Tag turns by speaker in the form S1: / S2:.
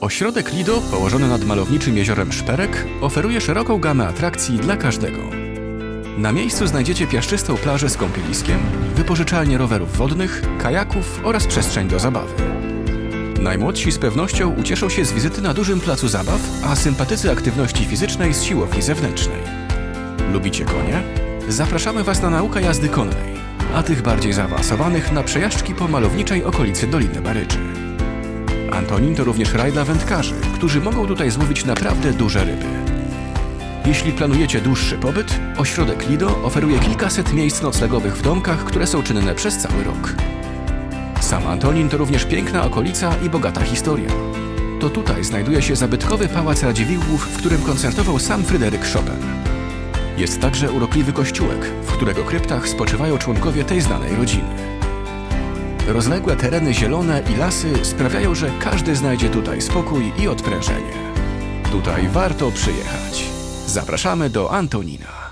S1: Ośrodek Lido, położony nad malowniczym jeziorem Szperek, oferuje szeroką gamę atrakcji dla każdego. Na miejscu znajdziecie piaszczystą plażę z kąpieliskiem, wypożyczalnię rowerów wodnych, kajaków oraz przestrzeń do zabawy. Najmłodsi z pewnością ucieszą się z wizyty na dużym placu zabaw, a sympatycy aktywności fizycznej z siłowni zewnętrznej. Lubicie konie? Zapraszamy Was na naukę jazdy konnej, a tych bardziej zaawansowanych na przejażdżki po malowniczej okolicy Doliny Baryczy. Antonin to również raj dla wędkarzy, którzy mogą tutaj złowić naprawdę duże ryby. Jeśli planujecie dłuższy pobyt, ośrodek Lido oferuje kilkaset miejsc noclegowych w domkach, które są czynne przez cały rok. Sam Antonin to również piękna okolica i bogata historia. To tutaj znajduje się zabytkowy pałac Radziwiłłów, w którym koncertował sam Fryderyk Chopin. Jest także urokliwy kościółek, w którego kryptach spoczywają członkowie tej znanej rodziny. Rozległe tereny zielone i lasy sprawiają, że każdy znajdzie tutaj spokój i odprężenie. Tutaj warto przyjechać. Zapraszamy do Antonina.